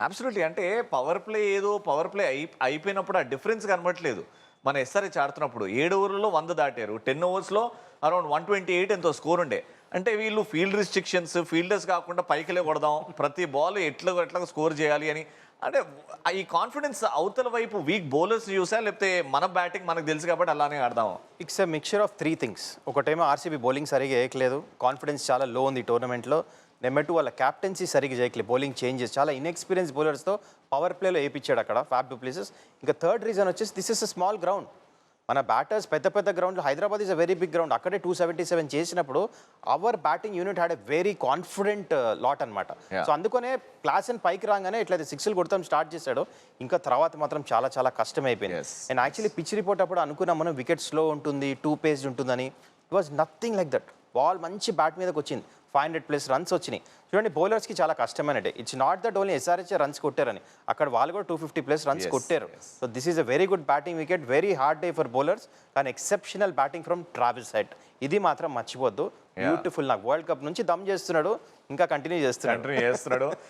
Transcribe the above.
Absolutely అంటే power play ఏదో power play అయి అయిపోయినప్పుడు ఆ డిఫరెన్స్ కనబడట్లేదు. మన ఎస్ఆర్హెచ్ ఆడుతున్నప్పుడు ఏడు ఓవర్లలో వంద దాటారు. టెన్ ఓవర్స్లో అరౌండ్ వన్ ట్వంటీ ఎయిట్ ఎంతో స్కోర్ ఉండే. అంటే వీళ్ళు ఫీల్డ్ రిస్ట్రిక్షన్స్ ఫీల్డర్స్ కాకుండా పైకిలే కొడదాం ప్రతి బాల్ ఎట్లా ఎట్లా స్కోర్ చేయాలి అని. అంటే ఈ కాన్ఫిడెన్స్ అవతల వైపు వీక్ బౌలర్స్ చూసా లేకపోతే మన బ్యాటింగ్ మనకు తెలుసు కాబట్టి అలానే ఆడదాం it's a mixture of three things ఒకటేమో ఆర్సీబీ బౌలింగ్ సరిగా వేయట్లేదు. కాన్ఫిడెన్స్ చాలా లో ఉంది ఈ టోర్నమెంట్లో నెంబర్ టూ వాళ్ళ క్యాప్టెన్సీ సరిగ్గా చేయట్లేదు. బౌలింగ్ చేంజెస్ చాలా ఇన్ఎక్స్పీరియన్స్ బౌలర్స్తో పవర్ ప్లేలో వేయించాడు అక్కడ ఫ్యాబ్ ప్లేసెస్ ఇంకా థర్డ్ రీజన్ వచ్చేసి this is a small ground మన బ్యాటర్స్ పెద్ద పెద్ద ground Hyderabad is a very big ground అక్కడే టూ సెవెంటీ సెవెన్ చేసినప్పుడు our batting unit had a very confident lot అనమాట. సో అందుకనే క్లాస్ అండ్ పైకి రాగానే ఇట్లయితే సిక్స్లు కొడతాం స్టార్ట్ చేశాడు. ఇంకా తర్వాత మాత్రం చాలా చాలా కష్టం అయిపోయింది Yes. And actually pitch report అప్పుడు అనుకున్నాం మనం వికెట్ స్లో ఉంటుంది టూ పేజ్ ఉంటుందని. It was nothing like that ball మంచి బ్యాట్ మీదకి వచ్చింది ఫైవ్ హండ్రెడ్ ప్లస్ రన్స్ వచ్చినాయి. చూడండి బౌలర్స్కి చాలా కష్టమైన day it's not that only SRH runs కొట్టారని. అక్కడ వాళ్ళు కూడా టూ ఫిఫ్టీ ప్లస్ రన్స్ కొట్టారు. So this is a very good batting wicket very hard day for bowlers కానీ exceptional batting from Travis Head ఇది మాత్రం మర్చిపోద్దు బ్యూటిఫుల్ నాకు వరల్డ్ కప్ నుంచి దమ్ చేస్తున్నాడు ఇంకా కంటిన్యూ చేస్తున్నాడు. కంటిన్యూ చేస్తున్నాడు.